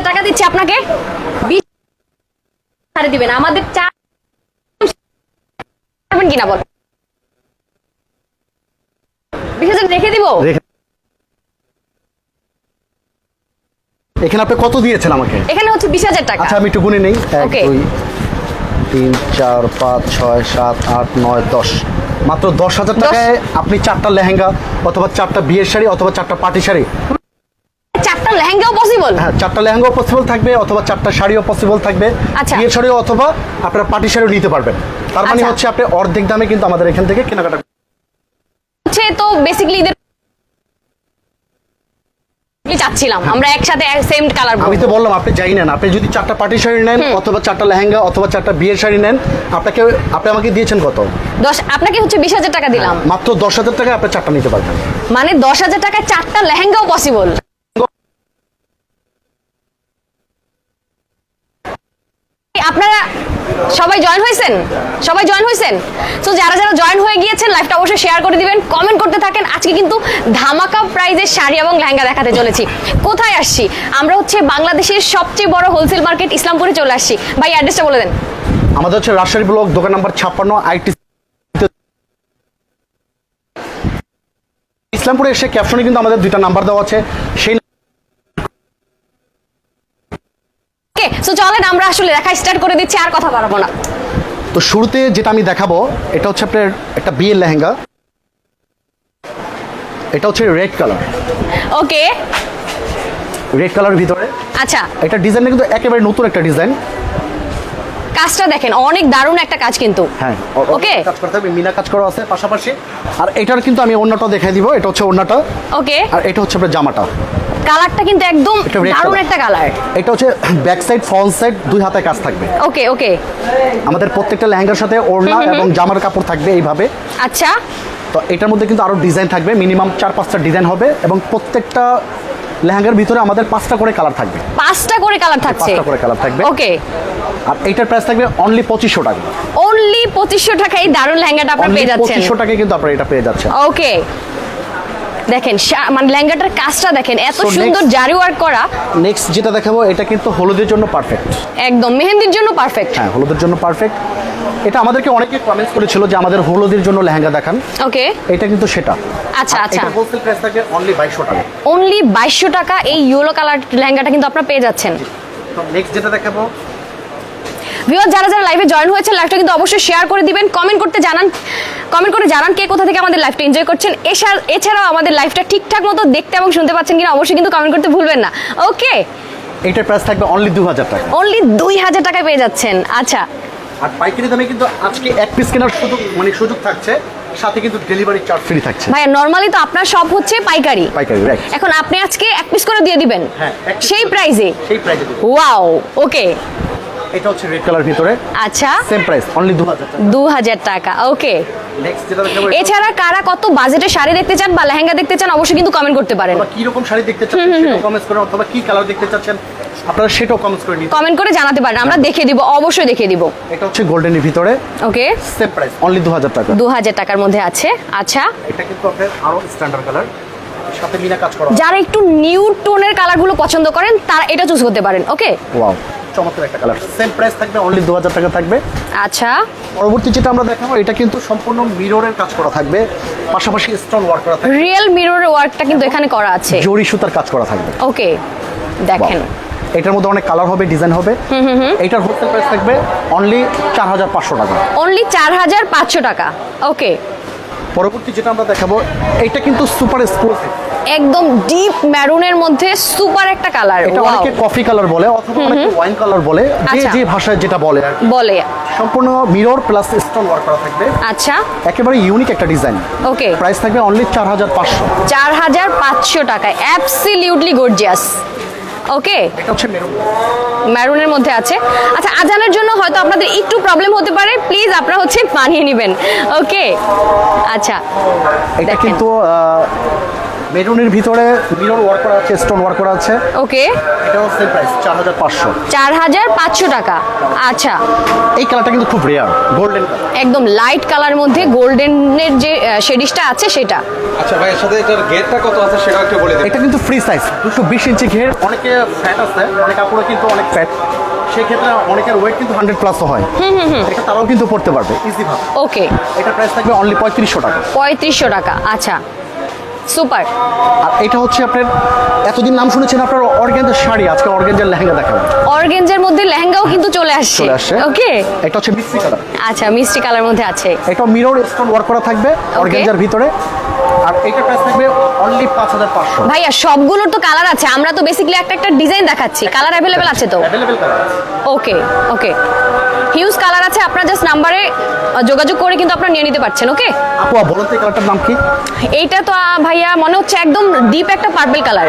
হাজার টাকা দিচ্ছি আপনাকে। বিশ ছাড়ে দিবেন। আমাদের পারবেন কিনা বল? বিশ হাজার রেখে দিব। এখানে আপনি কত দিয়েছেন আমাকে? এখানে হচ্ছে বিশ হাজার টাকা। আচ্ছা আমি একটু গুনে নেই। এক দুই তিন চার পাঁচ ছয় সাত আট নয় দশ। মাত্র দশ হাজার টাকায় আপনি চারটা লেহেঙ্গা অথবা চারটা বিয়ের শাড়ি অথবা চারটা পাটি শাড়ি পসিবল হ্যাঁ চারটা লেহেঙ্গাও পসিবল থাকবে অথবা চারটা শাড়িও পসিবল থাকবে। আচ্ছা। বিয়ের শাড়িও অথবা আপনার পাটি শাড়িও নিতে পারবেন। তার মানে আচ্ছা। হচ্ছে আপনি অর্ধেক দামে কিন্তু আমাদের এখান থেকে কেনাকাটা হচ্ছে তো বেসিক্যালি চাচ্ছিলাম আমরা একসাথে সেম কালার আমি তো বললাম আপনি যাই নেন আপনি যদি চারটা পাটি শাড়ি নেন অথবা চারটা লেহেঙ্গা অথবা চারটা বিয়ের শাড়ি নেন আপনাকে আপনি আমাকে দিয়েছেন কত? দশ আপনাকে হচ্ছে বিশ হাজার টাকা দিলাম। মাত্র দশ হাজার টাকা আপনি চারটা নিতে পারবেন। মানে দশ হাজার টাকায় চারটা লেহেঙ্গাও পসিবল আপনারা সবাই জয়েন হয়েছেন? সবাই জয়েন হয়েছেন? তো যারা যারা জয়েন হয়ে গিয়েছেন লাইভটা অবশ্যই শেয়ার করে দিবেন কমেন্ট করতে থাকেন। আজকে কিন্তু ধামাকা প্রাইজের শাড়ি এবং লেহেঙ্গা দেখাতে চলেছি। কোথায় আসছি? আমরা হচ্ছে বাংলাদেশের সবচেয়ে বড় হোলসেল মার্কেট ইসলামপুরে চলে আসছি। ভাই অ্যাড্রেসটা বলে দেন। আমাদের হচ্ছে রাজশাহী ব্লক, দোকান নাম্বার ছাপ্পান্ন, আইটি ইসলামপুরে এসে ক্যাপশনে কিন্তু আমাদের দুইটা নাম্বার দেওয়া আছে। সেই ওকে সো চলেন আমরা আসলে দেখা স্টার্ট করে দিচ্ছি আর কথা বাড়াবো না। তো শুরুতে যেটা আমি দেখাবো এটা হচ্ছে আপনার একটা বিয়ের লেহেঙ্গা। এটা হচ্ছে red colour okay red colour ভিতরে। আচ্ছা। এটা ডিজাইনটা কিন্তু একেবারে নতুন একটা ডিজাইন কাজটা দেখেন অনেক দারুণ একটা কাজ কিন্তু। হ্যাঁ ওকে কাজ করতে হবে মিনা কাজ করা আছে পাশাপাশি। আর এটার কিন্তু আমি অন্যটা দেখাই দিব এটা হচ্ছে অন্যটা ওকে আর এটা হচ্ছে আপনার জামাটা। কালারটা কিন্তু একদম দারুণ একটা কালার। এটা হচ্ছে ব্যাক সাইড ফ্রন্ট সাইড দুই হাতে কাজ থাকবে। ওকে ওকে আমাদের প্রত্যেকটা লেহেঙ্গার সাথে ওড়না এবং জামার কাপড় থাকবে এইভাবে। আচ্ছা। তো এটার মধ্যে কিন্তু আরও ডিজাইন থাকবে মিনিমাম চার পাঁচটা ডিজাইন হবে এবং প্রত্যেকটা লেহেঙ্গার ভিতরে আমাদের পাঁচটা করে কালার থাকবে। পাঁচটা করে কালার থাকছে। পাঁচটা করে কালার থাকবে। ওকে আর এইটার প্রাইস থাকবে অনলি পঁচিশশো টাকা। অনলি পঁচিশশো টাকা এই দারুণ লেহেঙ্গাটা আপনারা পেয়ে যাচ্ছেন। পঁচিশশো টাকায় কিন্তু আপনারা এটা পেয়ে যাচ্ছেন। ওকে দেখেন মানে লেহেঙ্গাটার কাজটা দেখেন এত সুন্দর জারি ওয়ার্ক করা। নেক্সট যেটা দেখাবো এটা কিন্তু হলুদের জন্য পারফেক্ট একদম মেহেন্দির জন্য পারফেক্ট হ্যাঁ হলুদের জন্য পারফেক্ট এটা আমাদেরকে অনেকে কমেন্টস করেছিল যে আমাদের হলুদের জন্য লেহেঙ্গা দেখান। ওকে এটা কিন্তু সেটা। আচ্ছা আচ্ছা। এটা হোলসেল প্রাইস থাকবে অনলি বাইশশো টাকা। অনলি বাইশশো টাকা এই ইয়েলো কালার লেহেঙ্গাটা কিন্তু আপনারা পেয়ে যাচ্ছেন। তো নেক্সট যেটা দেখাবো ভিউয়ার যারা যারা লাইভে জয়েন হয়েছে লাইভটা কিন্তু অবশ্যই শেয়ার করে দিবেন কমেন্ট করতে জানান। কমেন্ট করে জানান কে কোথা থেকে আমাদের লাইভটা এনজয় করছেন। এছাড়া এছাড়াও আমাদের লাইভটা ঠিকঠাক মতো দেখতে এবং শুনতে পাচ্ছেন কিনা অবশ্যই কিন্তু কমেন্ট করতে ভুলবেন না। ওকে এইটার প্রাইস থাকবে অনলি দু হাজার টাকা। অনলি দুই হাজার টাকায় পেয়ে যাচ্ছেন। আচ্ছা। আর পাইকারি দামে কিন্তু আজকে এক পিস কেনার সুযোগ মানে সুযোগ থাকছে সাথে কিন্তু ডেলিভারি চার্জ ফ্রি থাকছে। ভাইয়া নর্মালি তো আপনার সব হচ্ছে পাইকারি। পাইকারি রাইট এখন আপনি আজকে এক পিস করে দিয়ে দিবেন। হ্যাঁ, সেই। প্রাইজে সেই প্রাইসে ওয়াও ওকে এটা হচ্ছে রেড কালার ভিতরে। আচ্ছা। সেম প্রাইস অনলি দু হাজার টাকা। ওকে এছাড়া কারা কত বাজেটের শাড়ি দেখতে চান বা লেহেঙ্গা দেখতে চান অবশ্যই কিন্তু কমেন্ট করতে পারেন। কি রকম শাড়ি দেখতে কমেন্টস করে অথবা কি কালার দেখতে চাচ্ছেন আপনারা সেটাও কমেন্টস করে নিন। কমেন্ট করে জানাতে পারেন আমরা দেখে দিব অবশ্যই দেখে দিব। এটা হচ্ছে গোল্ডেনের ভিতরে। ওকে সেম প্রাইস অনলি দু হাজার টাকা। দু হাজার টাকার মধ্যে আছে আচ্ছা। এটা কিন্তু আপনার আরও স্ট্যান্ডার্ড কালার সাথে মিনা কাজ করা। যারা একটু নিউ টোনের কালারগুলো পছন্দ করেন তারা এটা চুজ করতে পারেন ওকে ওয়াও চমৎকার একটা কালার সেম প্রাইস থাকবে অনলি দু হাজার টাকা থাকবে। আচ্ছা। পরবর্তী যেটা আমরা দেখাবো এটা কিন্তু সম্পূর্ণ মিররের কাজ করা থাকবে। পাশাপাশি স্টোন ওয়ার্ক করা থাকবে। রিয়েল মিরর ওয়ার্কটা কিন্তু এখানে করা আছে। জরি সুতার কাজ করা থাকবে। ওকে দেখেন। এটার মধ্যে অনেক কালার হবে ডিজাইন হবে। এটার হোলসেল প্রাইস থাকবে অনলি চার হাজার পাঁচশো টাকা। অনলি চার হাজার পাঁচশো টাকা। ওকে পরবর্তী যেটা আমরা দেখাবো এটা কিন্তু সুপার এক্সক্লুসিভ। একদম ডিপ ম্যারুনের মধ্যে সুপার একটা কালার এটা অনেকে কফি কালার বলে অথবা অনেকে ওয়াইন কালার বলে যে আচ্ছা। যে ভাষায় যেটা বলে আর। বলে। সম্পূর্ণ মিরর প্লাস স্টোন ওয়ার্ক করা থাকবে। আচ্ছা। একেবারে ইউনিক একটা ডিজাইন। ওকে। প্রাইস থাকবে অনলি চার হাজার পাঁচশো। চার হাজার পাঁচশো টাকায়। Absolutely gorgeous okay. এটা হচ্ছে মেরুন। ম্যারুনের মধ্যে আছে। আচ্ছা আজানের জন্য হয়তো আপনাদের একটু প্রবলেম হতে পারে। প্লিজ আপনারা হচ্ছে মানিয়ে নেবেন। ওকে। আচ্ছা এটা কিন্তু মেরুনের ভিতরে মিরর ওয়ার্ক করা আছে স্টোন ওয়ার্ক করা আছে। ওকে। এটাও সেম প্রাইস চার হাজার পাঁচশো। চার হাজার পাঁচশো টাকা। আচ্ছা। এই কালারটা কিন্তু খুব রেয়ার গোল্ডেন একদম লাইট কালার মধ্যে গোল্ডেনের যে শেডিশটা আছে সেটা। আচ্ছা ভাই এর সাথে এটার গেটটা কত আছে সেটাও একটু বলে দিন। এটা কিন্তু ফ্রি সাইজ দুশো বিশ ইঞ্চি ঘের অনেকে ফ্যাট আছে অনেক কাপড়ে কিন্তু অনেক ফ্যাট সেক্ষেত্রে অনেকের ওয়েট কিন্তু হান্ড্রেড প্লাসও হয়। এটা তারাও কিন্তু পড়তে পারবে ইজি ভাবে। ওকে এটা প্রাইস থাকবে অনলি পঁয়ত্রিশশো টাকা। পঁয়ত্রিশশো টাকা আচ্ছা। সুপার আর এটা হচ্ছে আপনার এতদিন নাম শুনেছেন আপনার অর্গেঞ্জার শাড়ি আজকে অর্গেঞ্জার লেহেঙ্গা দেখাবো। অর্গেঞ্জের মধ্যে লেহেঙ্গাও কিন্তু চলে আসছে। চলে আসছে। ওকে এটা হচ্ছে মিক্সি কালার। আচ্ছা মিষ্টি কালার মধ্যে আছে। এটা মিরর স্টোন ওয়ার্ক করা থাকবে অর্গেঞ্জার ভিতরে। আর এটা প্রাইস থাকবে অনলি পাঁচ হাজার পাঁচশো। ভাইয়া সবগুলোর তো কালার আছে। আমরা তো বেসিক্যালি একটা একটা ডিজাইন দেখাচ্ছি। কালার অ্যাভেলেবেল আছে তো? Colour okay okay huge colour আছে। আপনার জাস্ট নাম্বারে যোগাযোগ করে কিন্তু আপনারা নিয়ে নিতে পারছেন ওকে আপু বলুন তো কালারটার নাম কি? এইটা তো ভাইয়া মনে হচ্ছে একদম ডিপ একটা পার্পল কালার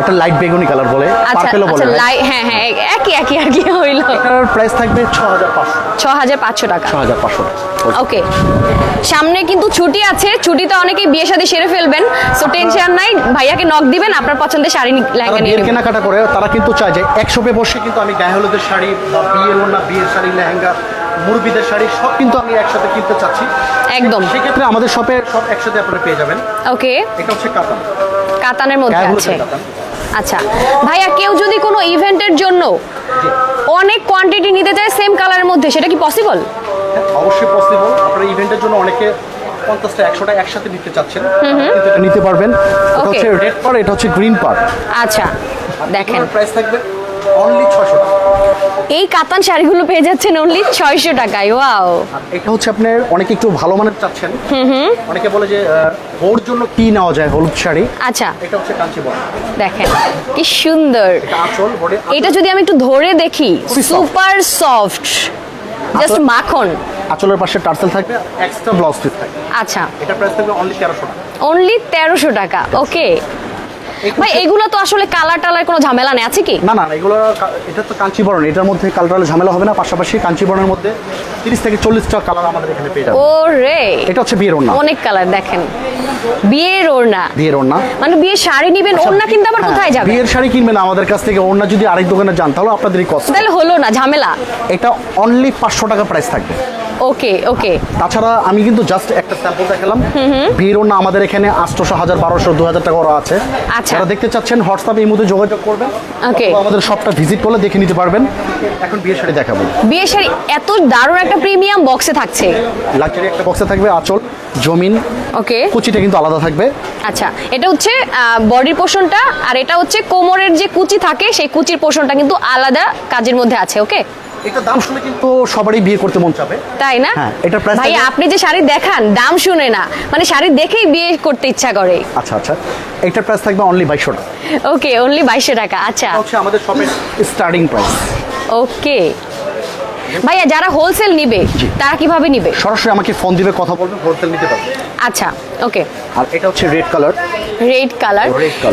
এটা লাইট বেগুনি কালার বলে আচ্ছা পার্পেলও বলে আচ্ছা হ্যাঁ হ্যাঁ একই একই আর কি হইল। এটার প্রাইস থাকবে ছ হাজার পাঁচশো। ছ হাজার পাঁচশো টাকা। ছ হাজার পাঁচশো। ওকে সামনে কিন্তু ছুটি আছে ছুটিতে অনেকেই বিয়ে শাদী সেরে ফেলবেন সো টেনশন নাই। ভাইয়াকে নক দিবেন আপনার পছন্দের শাড়ি লেহেঙ্গা নিয়ে কেনাকাটা করে তারা কিন্তু চায় যে একশোপে বসে কিন্তু আমি গায়ে হলুদের শাড়ি বা বিয়ের ওনা বিয়ের শাড়ি লেহেঙ্গা মুরবিদের শাড়ি সব কিন্তু আমি একসাথে কিনতে চাচ্ছি। একদম। সেক্ষেত্রে আমাদের শপে সব একসাথে আপনারা পেয়ে যাবেন। ওকে এটা হচ্ছে কাতান। কাতানের মধ্যে আছে। আচ্ছা ভাইয়া কেউ যদি কোনো ইভেন্টের জন্য অনেক কোয়ান্টিটি নিতে চায় সেম কালারের মধ্যে সেটা কি পসিবল হ্যাঁ, অবশ্যই পসিবল আপনারা ইভেন্টের জন্য অনেকে পঞ্চাশটা একশোটা একসাথে নিতে চাচ্ছেন। কিন্তু এটা নিতে পারবেন। এটা. হচ্ছে রেড পার এটা হচ্ছে গ্রিন পার আচ্ছা দেখেন। প্রাইস থাকবে অনলি ছশো টাকা। এই কাতান শাড়িগুলো পেয়ে যাচ্ছেন অনলি ছয়শো টাকায় ওয়াও এটা হচ্ছে আপনার অনেকে একটু ভালো মানের চাচ্ছেন। অনেকে বলে যে ওর জন্য কি নেওয়া যায় হলুদ শাড়ি? আচ্ছা। এটা হচ্ছে কাঞ্চিবরম দেখেন কি সুন্দর। এটা যদি আমি একটু ধরে দেখি সুপার সফট জাস্ট। মাখন। আঁচলের পাশে টার্সেল থাকবে এক্সট্রা ব্লাউজ পিস থাকবে। আচ্ছা। এটা প্রাইস থাকবে অনলি তেরোশো টাকা। অনলি তেরোশো টাকা ওকে ভাই এগুলো তো আসলে কালার টালার কোনো ঝামেলা নেই আছে কি? না না এগুলো এটা তো কাঞ্চিবরণ এটার মধ্যে কালার ঝামেলা হবে না পাশাপাশি কাঞ্চিবরণের মধ্যে তিরিশ থেকে চল্লিশটা কালার আমাদের এখানে পেয়ে যাবে। ও রে এটা হচ্ছে বিয়ের ওড়না। অনেক কালার দেখেন। বিয়ের ওড়না। বিয়ের ওড়না। মানে বিয়ের শাড়ি নিবেন ওড়না কিন্তু আবার হ্যাঁ, কোথায় যাবে বিয়ের শাড়ি কিনবেন আমাদের কাছ থেকে ওড়না যদি আরেক দোকানে যান তাহলে আপনাদেরই কষ্ট তাহলে হলো না ঝামেলা। এটা অনলি পাঁচশো টাকা প্রাইস থাকবে। ওকে ওকে তাছাড়া আমি কিন্তু জাস্ট একটা স্যাম্পল দেখালাম। বিয়ের ওড়না আমাদের এখানে আটশোশো হাজার বারোশো দু হাজার টাকা আছে। আচ্ছা। যারা দেখতে চাচ্ছেন হোয়াটসঅ্যাপে এই মধ্যে যোগাযোগ করবেন. অথবা আমাদের শপটা ভিজিট করলে দেখে নিতে পারবেন। এখন বিয়ের শাড়ি দেখাবো। বিয়ের শাড়ি এত দারুণ একটা প্রিমিয়াম বক্সে থাকছে। লাক্সারি একটা বক্সে থাকবে আঁচল জমিন। ওকে কুচিটা কিন্তু আলাদা থাকবে। আচ্ছা এটা হচ্ছে বডির পোর্শনটা আর এটা হচ্ছে কোমরের যে কুচি থাকে সেই কুচির পোর্শনটা কিন্তু আলাদা কাজের মধ্যে আছে ওকে এটা দাম শুনে কিন্তু সবারই বিয়ে করতে মন চাবে। তাই না? হ্যাঁ, এটা প্রাইস ভাই আপনি যে শাড়ি দেখান দাম শুনে না। মানে শাড়ি দেখেই বিয়ে করতে ইচ্ছা করে। আচ্ছা আচ্ছা। এটা প্রাইস থাকবে অনলি 2200 টাকা। ওকে অনলি বাইশশো টাকা। আচ্ছা। হচ্ছে আমাদের শপের স্টার্টিং প্রাইস ওকে ভাইয়া যারা হোলসেল নিবে তারা কীভাবে নিবে? সরাসরি আমাকে ফোন দিবে কথা বলবে হোলসেল নিতে পারবে। আচ্ছা ওকে আর এটা হচ্ছে রেড কালার রেড কালার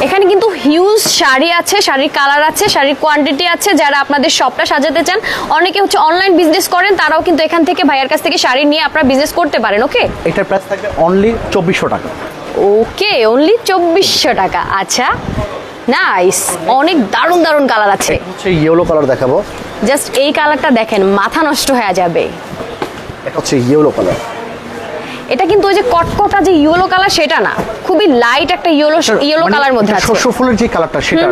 এখানে কিন্তু হিউজ শাড়ি আছে শাড়ির কালার আছে শাড়ির কোয়ান্টিটি আছে যারা আপনাদের শপটা সাজাতে চান। অনেকে হচ্ছে অনলাইন বিজনেস করেন তারাও কিন্তু এখান থেকে ভাইয়ার কাছ থেকে শাড়ি নিয়ে আপনারা বিজনেস করতে পারেন ওকে এটার প্রাইস থাকবে অনলি চব্বিশশো টাকা। ওকে অনলি চব্বিশশো টাকা। আচ্ছা নাইস অনেক দারুণ দারুণ কালার আছে। হচ্ছে ইয়েলো কালার দেখাবো। জাস্ট এই কালারটা দেখেন মাথা নষ্ট হয়ে যাবে। এটা হচ্ছে ইয়েলো কালার এটা কিন্তু ওই যে কটকটা যে ইয়েলো কালার সেটা না। খুবই লাইট একটা ইয়েলো ইয়েলো কালার মধ্যে আছে। শস্য ফুলের যে কালারটা সেটা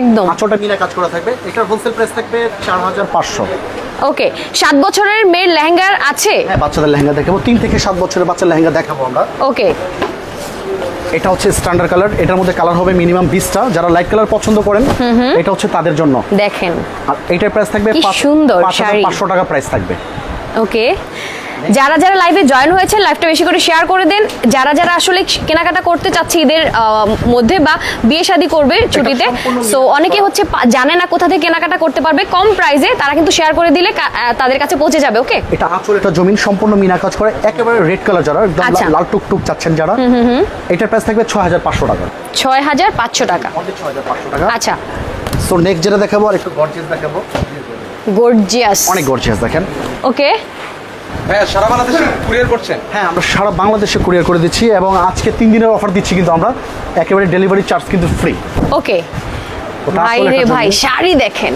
একদম। আঁচলটা মিনা কাজ করা থাকবে। এটার হোলসেল প্রাইস থাকবে চার হাজার পাঁচশো। ওকে সাত বছরের মেয়ের লেহেঙ্গার আছে? হ্যাঁ বাচ্চাদের লেহেঙ্গা দেখাবো। তিন থেকে সাত বছরের বাচ্চার লেহেঙ্গা দেখাবো আমরা। ওকে। এটা হচ্ছে স্ট্যান্ডার্ড কালার এটার মধ্যে কালার হবে মিনিমাম বিশটা। যারা লাইট কালার পছন্দ করেন এটা হচ্ছে তাদের জন্য। দেখেন। আর এটার প্রাইস থাকবে সুন্দর। পাঁচশো টাকা প্রাইস থাকবে। ওকে যারা যারা লাইভে জয়েন হয়েছে লাইভটা বেশি করে শেয়ার করে দেন। যারা যারা আসলে কেনাকাটা করতে চাচ্ছে ঈদের মধ্যে বা বিয়ে শাদী করবে ছুটিতে সো অনেকে হচ্ছে জানে না কোথা থেকে কেনাকাটা করতে পারবে কম প্রাইসে তারা কিন্তু শেয়ার করে দিলে তাদের কাছে পৌঁছে যাবে ওকে এটা আসলে এটা জমিন সম্পূর্ণ মিনা কাজ করে একেবারে রেড কালার যারা একদম আচ্ছা। লাল টুকটুক চাচ্ছেন যারা এটার প্রাইস থাকবে ছ হাজার পাঁচশো টাকা। ছয় হাজার পাঁচশো টাকা। আমাদের ছ হাজার পাঁচশো টাকা। আচ্ছা। সো নেক্সট যেটা দেখাবো আর একটু গর্জিয়াস দেখাবো। গর্জিয়াস অনেক গর্জিয়াস দেখেন। ওকে ভাইয়া সারা বাংলাদেশে কুরিয়ার করছেন? হ্যাঁ আমরা সারা বাংলাদেশে কুরিয়ার করে দিচ্ছি এবং আজকে তিন দিনের অফার দিচ্ছি কিন্তু আমরা। একেবারে ডেলিভারি চার্জ কিন্তু ফ্রি ওকে। ভাই রে ভাই শাড়ি দেখেন।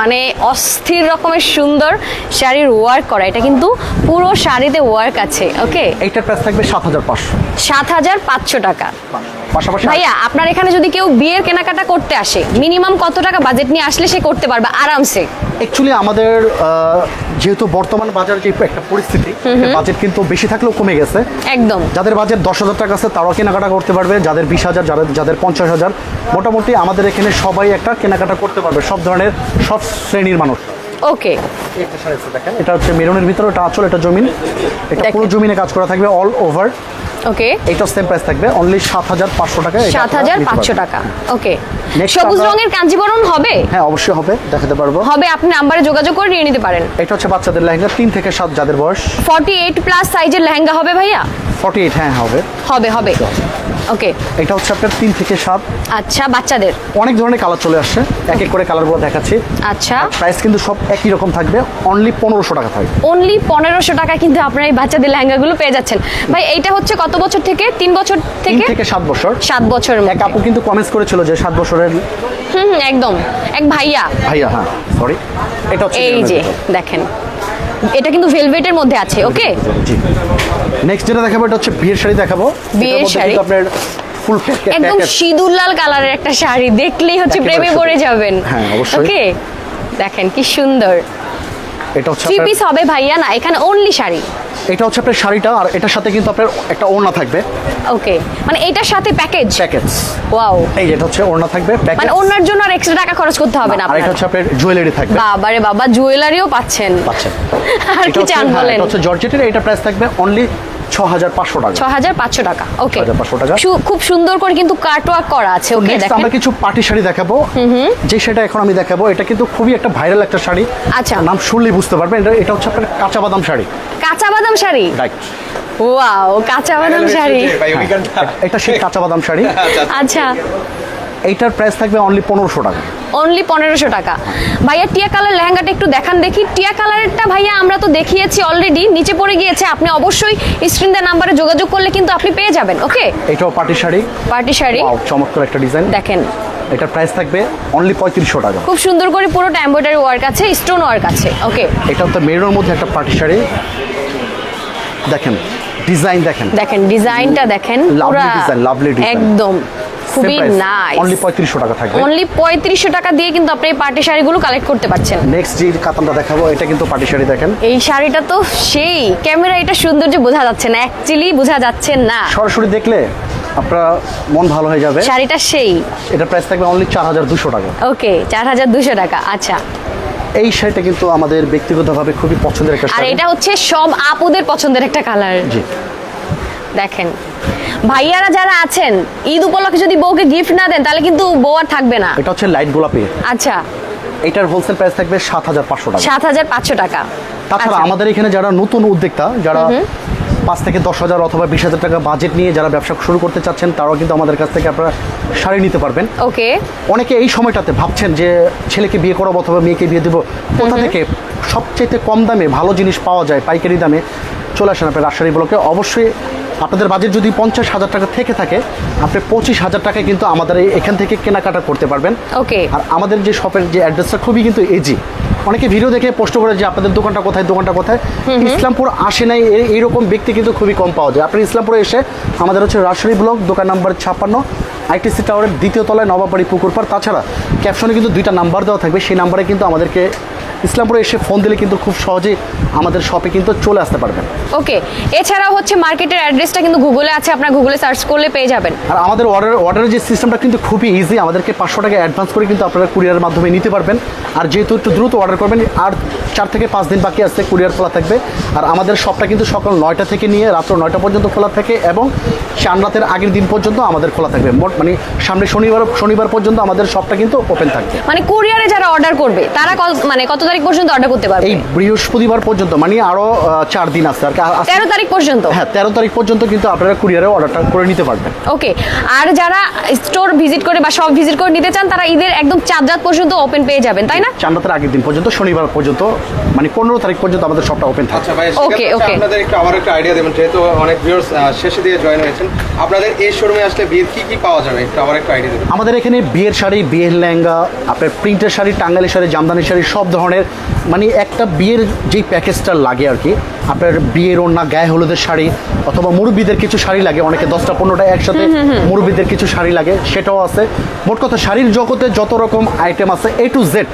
মানে অস্থির রকমের সুন্দর শাড়ির ওয়ার্ক করা। এটা কিন্তু পুরো শাড়িতে ওয়ার্ক আছে ওকে? এইটার প্রাইস থাকবে সাত হাজার পাঁচশো। সাত হাজার পাঁচশো টাকা। পাশাপাশি ভাইয়া আপনার এখানে যদি কেউ বিয়ের কেনাকাটা করতে আসে মিনিমাম কত টাকা বাজেট নিয়ে আসলে সে করতে পারবে আরামসে? অ্যাকচুয়ালি আমাদের যেহেতু বর্তমান বাজার যে একটা পরিস্থিতি বাজেট কিন্তু বেশি থাকলেও কমে গেছে। একদম। যাদের বাজেট দশ হাজার টাকা আছে তারাও কেনাকাটা করতে পারবে। যাদের বিশ হাজার যাদের যাদের পঞ্চাশ হাজার মোটামুটি আমাদের এখানে সবাই একটা কেনাকাটা করতে পারবে। সব ধরনের সব শ্রেণির মানুষ। ওকে। এটা হচ্ছে মেরুনের ভিতরে এটা আচল এটা জমিন। এটা। পুরো জমিনে কাজ করা থাকবে অল ওভার ওকে এটা সেম প্রাইস থাকবে অনলি সাত হাজার পাঁচশো টাকা এটা সাত আপনারা হাজার নিতে পাঁচশো পারবেন। টাকা। ওকে সবুজ রঙের কাঞ্জিবরণ হবে? হ্যাঁ অবশ্যই হবে দেখাতে পারব। হবে আপনি নাম্বারে যোগাযোগ করে নিয়ে নিতে পারেন। এটা হচ্ছে বাচ্চাদের লেহেঙ্গা তিন থেকে সাত যাদের বয়স। ফর্টি এইট প্লাস সাইজের লেহেঙ্গা হবে ভাইয়া? ফর্টি এইট হ্যাঁ হবে। হবে হবে। ওকে এটা হচ্ছে আপনার তিন থেকে সাত। আচ্ছা বাচ্চাদের? অনেক ধরনের কালার চলে আসছে এক এক করে কালারগুলো দেখাচ্ছি। আচ্ছা। প্রাইস কিন্তু সব একই রকম থাকবে অনলি পনেরোশো টাকা থাকবে। অনলি পনেরোশো টাকা কিন্তু আপনার এই বাচ্চাদের লেহেঙ্গাগুলো পেয়ে যাচ্ছেন। ভাই এইটা হচ্ছে কত বছর থেকে? তিন বছর থেকে? থেকে সাত বছর। সাত বছর। এক আপু কিন্তু কমেন্টস করেছিল যে সাত বছরের হুম একদম। এক ভাইয়া। ভাইয়া হ্যাঁ সরি এটা হচ্ছে এই যে দেখেন। এটা কিন্তু ভেলভেটের মধ্যে আছে ওকে নেক্সট যেটা দেখাবো এটা হচ্ছে বিয়ের শাড়ি দেখাবো। বিয়ের শাড়ি? আপনার ফুল একদম সিঁদুর লাল কালারের একটা শাড়ি দেখলেই হচ্ছে প্রেমে। পড়ে যাবেন। হ্যাঁ, অবশ্যই। ওকে দেখেন কি সুন্দর। এটা হচ্ছে থ্রি পিস হবে ভাইয়া না এখানে অনলি শাড়ি। এটা হচ্ছে আপনার শাড়িটা আর এটার সাথে কিন্তু আপনার একটা ওড়না থাকবে। ওকে মানে এটার সাথে প্যাকেজ প্যাকেজ ওয়াও এই এটা হচ্ছে ওড়না থাকবে মানে ওড়নার ওনার জন্য আর এক্সট্রা টাকা খরচ করতে হবে না আর এটা হচ্ছে আপনার জুয়েলারি থাকবে। বাবারে বাবা জুয়েলারিও পাচ্ছেন। পাচ্ছেন। আর কি চান হ্যাঁ, বলেন? এটা হচ্ছে জর্জেটের এটা প্রাইস থাকবে অনলি ছ হাজার পাঁচশো টাকা। ছ হাজার পাঁচশো টাকা ওকে 6,500 টাকা। খুব সুন্দর করে কিন্তু কাটওয়ার্ক করা আছে ওকে দেখেন। আমরা কিছু পার্টি শাড়ি দেখাবো। যে সেটা এখন আমি দেখাবো এটা কিন্তু খুবই একটা ভাইরাল একটা শাড়ি। আচ্ছা। নাম শুনলেই বুঝতে পারবেন এটা এটা হচ্ছে আপনার কাঁচা বাদাম শাড়ি? কাঁচা বাদাম শাড়ি। রাইট ওয়াও কাঁচা বাদাম শাড়ি এটা সেই কাঁচা বাদাম শাড়ি আচ্ছা। এইটার প্রাইস থাকবে অনলি পনেরোশো টাকা। অনলি পনেরোশো টাকা। ভাইয়া টিয়া কালার লেহেঙ্গাটা একটু দেখান দেখি। টিয়া কালারেরটা ভাইয়া আমরা তো দেখিয়েছি অলরেডি নিচে পড়ে গিয়েছে আপনি অবশ্যই স্ক্রিন দেওয়ার নাম্বারে যোগাযোগ করলে কিন্তু আপনি পেয়ে যাবেন ওকে এটাও পার্টি শাড়ি। পার্টি শাড়ি। চমৎকার একটা ডিজাইন দেখেন। এটার প্রাইস থাকবে অনলি পঁয়ত্রিশশো টাকা। খুব সুন্দর করে পুরোটা এমব্রয়ডারি ওয়ার্ক আছে স্টোন ওয়ার্ক আছে ওকে এটা তো মেরুর মধ্যে একটা পার্টি শাড়ি। দেখেন ডিজাইন দেখেন। দেখেন ডিজাইনটা দেখেন পুরা design, lovely design. একদম। খুবই নাইস অনলি পঁয়ত্রিশশো টাকা থাকবে। অনলি পঁয়ত্রিশশো টাকা দিয়ে কিন্তু আপনি এই পার্টি শাড়িগুলো কালেক্ট করতে পারছেন। নেক্সট যে কাতানটা দেখাবো এটা কিন্তু পার্টি শাড়ি দেখেন। এই শাড়িটা তো সেই। ক্যামেরা এটা সৌন্দর্য বোঝা যাচ্ছে না অ্যাকচুয়ালি বোঝা যাচ্ছে না। সরাসরি দেখলে আপনার মন ভালো হয়ে যাবে। শাড়িটা সেই। এটা প্রাইস থাকবে অনলি চার হাজার দুশো টাকা। ওকে চার হাজার দুশো টাকা আচ্ছা। এই শাড়িটা কিন্তু আমাদের ব্যক্তিগতভাবে খুবই পছন্দের একটা আর এটা হচ্ছে সব আপুদের পছন্দের একটা কালার জি। দেখেন ভাইয়ারা যারা আছেন ঈদ উপলক্ষে যদি বউকে গিফট না দেন তাহলে কিন্তু বউ আর থাকবে না। এটা হচ্ছে লাইট গোলাপি। আচ্ছা। এটার হোলসেল প্রাইস থাকবে সাত হাজার পাঁচশো টাকা। সাত হাজার পাঁচশো টাকা। তাছাড়া আচ্ছা। আমাদের এখানে যারা নতুন উদ্যোক্তা যারা পাঁচ থেকে দশ হাজার অথবা বিশ হাজার টাকা বাজেট নিয়ে যারা ব্যবসা শুরু করতে চাচ্ছেন তারাও কিন্তু আমাদের কাছ থেকে আপনারা শাড়ি নিতে পারবেন। ওকে। অনেকে এই সময়টাতে ভাবছেন যে ছেলেকে বিয়ে করাবো অথবা মেয়েকে বিয়ে দেবো। কোথা থেকে সবচেয়ে কম দামে ভালো জিনিস পাওয়া যায় পাইকারি দামে চলে আসেন আপনার রাজশাহী ব্লকে। অবশ্যই আপনাদের বাজেট যদি পঞ্চাশ হাজার টাকা থেকে থাকে আপনি পঁচিশ হাজার টাকায় কিন্তু আমাদের এই- এখান থেকে কেনাকাটা করতে পারবেন। ওকে আর আমাদের যে শপের যে অ্যাড্রেসটা খুবই কিন্তু এজি অনেকে ভিডিও দেখে পোস্ট করে যে আপনাদের দোকানটা কোথায় দোকানটা কোথায়? ইসলামপুর আসে নাই এইরকম ব্যক্তি কিন্তু খুবই কম পাওয়া যায়। আপনি ইসলামপুরে এসে আমাদের হচ্ছে রাজশাহী ব্লক দোকান নাম্বার ছাপ্পান্ন আইটিসি টাওয়ারের দ্বিতীয় তলায় নবাবাড়ি পুকুরপাড় তাছাড়া ক্যাপশনে কিন্তু দুইটা নাম্বার দেওয়া থাকবে। সেই নাম্বারে কিন্তু আমাদেরকে ইসলামপুরে এসে ফোন দিলে কিন্তু খুব সহজেই আমাদের শপে কিন্তু চলে আসতে পারবেন। ওকে এছাড়াও হচ্ছে মার্কেটের অ্যাড্রেসটা কিন্তু গুগলে আছে আপনার গুগলে সার্চ করলে পেয়ে যাবেন। আর আমাদের অর্ডার অর্ডারের যে সিস্টেমটা কিন্তু খুবই ইজি আমাদেরকে পাঁচশো টাকা অ্যাডভান্স করে কিন্তু আপনারা কুরিয়ারের মাধ্যমে নিতে পারবেন। আর যেহেতু একটু দ্রুত অর্ডার করবেন আর চার থেকে পাঁচ দিন বাকি আসতে কুরিয়ার খোলা থাকবে। আর আমাদের শপটা কিন্তু সকাল নয়টা থেকে নিয়ে রাত্র নয়টা পর্যন্ত খোলা থাকে এবং চান রাতের আগের দিন পর্যন্ত আমাদের খোলা থাকবে। মোট মানে সামনে শনিবার শনিবার পর্যন্ত আমাদের শপটা কিন্তু ওপেন থাকবে। মানে কুরিয়ারে যারা অর্ডার করবে তারা মানে কত তারিখ তারিখ পর্যন্ত অর্ডার করতে পারবে। এই বৃহস্পতিবার পর্যন্ত মানে আরও চার দিন আছে আর তেরো তারিখ পর্যন্ত? হ্যাঁ তেরো তারিখ পর্যন্ত কিন্তু আপনারা কুরিয়ারে অর্ডারটা করে নিতে পারবেন। ওকে আর যারা স্টোর ভিজিট করে বা সব ভিজিট করে নিতে চান তারা ঈদের একদম চাঁদ রাত পর্যন্ত ওপেন পেয়ে যাবেন তাই না? চান্দাতের আগের দিন পর্যন্ত শনিবার পর্যন্ত মানে পনেরো তারিখ পর্যন্ত আমাদের শপটা ওপেন থাকে। আচ্ছা ভাই Okay, সেক্ষেত্রে okay. আপনাদের একটু আবার একটু আইডিয়া দেবেন যেহেতু অনেক ভিউয়ার্স শেষে দিয়ে জয়েন হয়েছেন আপনাদের এই শোরুমে আসলে বিয়ের কি কি পাওয়া যাবে? একটু আবার একটু আইডিয়া দেবেন। আমাদের এখানে বিয়ের শাড়ি বিয়ের লেহেঙ্গা আপনার প্রিন্টের শাড়ি টাঙ্গালি শাড়ি জামদানি শাড়ি সব ধরনের মানে একটা বিয়ের যেই প্যাকেজটা লাগে আর কি আপনার বিয়ের ওড়না গায়ে হলুদের শাড়ি অথবা মুরব্বীদের কিছু শাড়ি লাগে অনেকে দশটা পনেরোটা একসাথে মুরব্বীদের কিছু শাড়ি লাগে সেটাও আছে। মোট কথা শাড়ির জগতে যত রকম আইটেম আছে এ টু জেড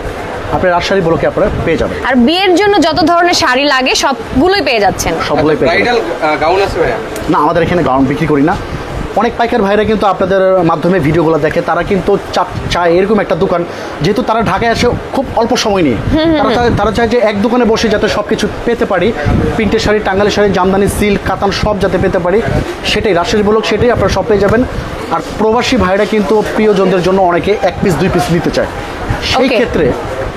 আপনার রাজশাড়ি ব্লকে আপনারা পেয়ে যাবেন। আর বিয়ের জন্য যত ধরনের শাড়ি লাগে সবগুলোই পেয়ে যাচ্ছেন। সবগুলোই পেয়ে ব্রাইডাল গাউন আছে ভাইয়া? না আমাদের এখানে গাউন বিক্রি করি না। অনেক পাইকার ভাইরা কিন্তু আপনাদের মাধ্যমে ভিডিওগুলো দেখে তারা কিন্তু চা- চায় এরকম একটা দোকান যেহেতু তারা ঢাকায় আসে খুব অল্প সময় নিয়ে। তারা চায়- তারা চায় যে এক দোকানে বসে যাতে সব কিছু পেতে পারি প্রিন্টের শাড়ি টাঙ্গালি শাড়ি জামদানি সিল্ক কাতান সব যাতে পেতে পারি সেটাই রাজশাহী বলক সেটাই আপনারা সব পেয়ে যাবেন। আর প্রবাসী ভাইরা কিন্তু প্রিয়জনদের জন্য অনেকে এক পিস দুই পিস নিতে চায়। সেই ক্ষেত্রে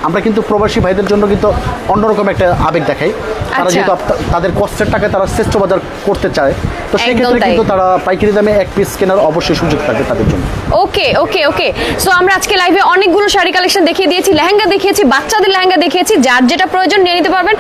আমরা কিন্তু প্রবাসী ভাইদের জন্য কিন্তু অন্যরকম একটা আবেগ দেখাই। তারা আচ্ছা। যেহেতু তাদের কষ্টের টাকায় তারা শ্রেষ্ঠ বাজার করতে চায় তো সেই একদম ক্ষেত্রে তাই। কিন্তু তারা পাইকারি দামে এক পিস কেনার অবশ্যই সুযোগ থাকবে তাদের জন্য। ওকে ওকে ওকে। সো আমরা আজকে লাইভে অনেকগুলো শাড়ি কালেকশন দেখিয়ে দিয়েছি লেহেঙ্গা দেখিয়েছি বাচ্চাদের লেহেঙ্গা দেখিয়েছি যার যেটা প্রয়োজন নিয়ে নিতে পারবেন।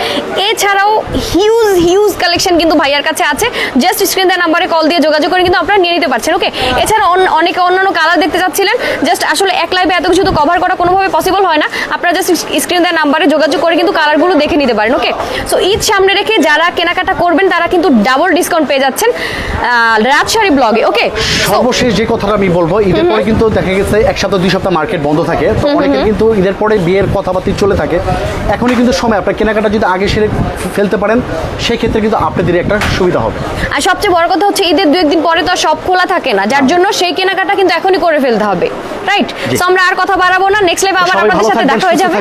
এছাড়াও হিউজ হিউজ কালেকশন কিন্তু ভাইয়ার কাছে আছে। জাস্ট স্ক্রিন দেওয়া নাম্বারে কল দিয়ে যোগাযোগ করে কিন্তু আপনারা নিয়ে নিতে পারছেন ওকে? এছাড়া অন- অনেকে অন্যান্য কালার দেখতে চাচ্ছিলেন। জাস্ট আসলে এক লাইভে এত কিছু তো কভার করা কোনোভাবে পসিবল হয় না। আপনারা জাস্ট স্ক্রিন দেওয়া নাম্বারে যোগাযোগ করে কিন্তু কালারগুলো দেখে নিতে পারেন ওকে সো ঈদ সামনে রেখে যারা কেনাকাটা করবেন তারা কিন্তু ডাবল ডিসকাউন্ট পেয়ে যাচ্ছেন আহ, রাজশাড়ি ব্লগে ওকে সর্বশেষ যে কথাটা আমি বলব ঈদের পরে কিন্তু দেখা গেছে এক সপ্তাহ দুই সপ্তাহ মার্কেট বন্ধ থাকে। তো অনেকের কিন্তু ঈদের পরে বিয়ের কথাবার্তা চলে থাকে। এখনই কিন্তু সময় আপনার কেনাকাটা যদি আগে সেরে ফেলতে পারেন সেই ক্ষেত্রে কিন্তু আপনাদের একটা সুবিধা হবে। আর সবচেয়ে বড় কথা হচ্ছে ঈদের দু একদিন পরে তো আর সব খোলা থাকে না। যার জন্য সেই কেনাকাটা কিন্তু এখনই করে ফেলতে হবে রাইট। তো আমরা আর কথা বাড়াবো না। নেক্সট লাইভ আবার আপনাদের সাথে দেখা হয়ে যাবে।